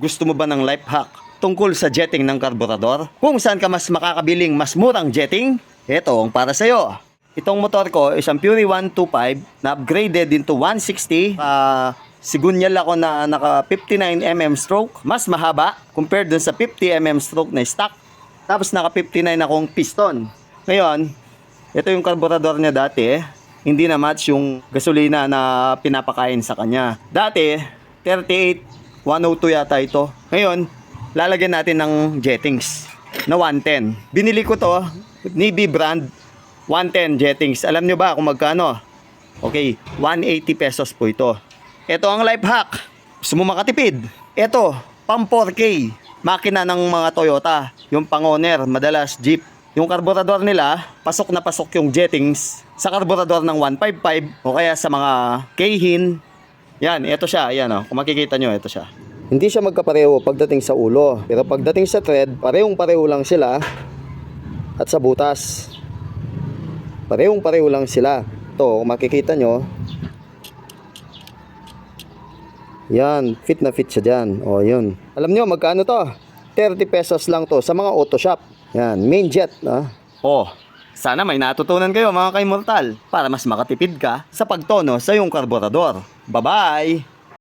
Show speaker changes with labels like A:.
A: Gusto mo ba ng life hack tungkol sa jetting ng karburador? Kung saan ka mas makakabiling mas murang jetting? Ito ang para sa'yo. Itong motor ko is ang Fury 125 na upgraded into 160. Uh, sigunyal ako na naka 59mm stroke. Mas mahaba compared dun sa 50mm stroke na stock. Tapos naka 59 akong piston. Ngayon, ito yung karburador niya dati. Hindi na match yung gasolina na pinapakain sa kanya. Dati, 38 102 yata ito. Ngayon, lalagyan natin ng jettings na 110. Binili ko to, Navy brand, 110 jettings. Alam nyo ba kung magkano? Okay, 180 pesos po ito. Ito ang life hack. Gusto mo makatipid? Ito, pang 4K. Makina ng mga Toyota. Yung pang-owner, madalas Jeep. Yung karburador nila, pasok na pasok yung jettings sa karburador ng 155 o kaya sa mga Keihin, yan, ito siya. Ayan oh. Kung makikita nyo, ito siya. Hindi siya magkapareho pagdating sa ulo. Pero pagdating sa thread, parehong pareho lang sila. At sa butas. Parehong pareho lang sila. Ito, kung makikita nyo. Yan, fit na fit siya dyan. O, yun. Alam nyo, magkano to? 30 pesos lang to sa mga auto shop. Yan, main jet. Ah. Oh, sana may natutunan kayo mga kaimortal para mas makatipid ka sa pagtono sa iyong karburador. Bye-bye!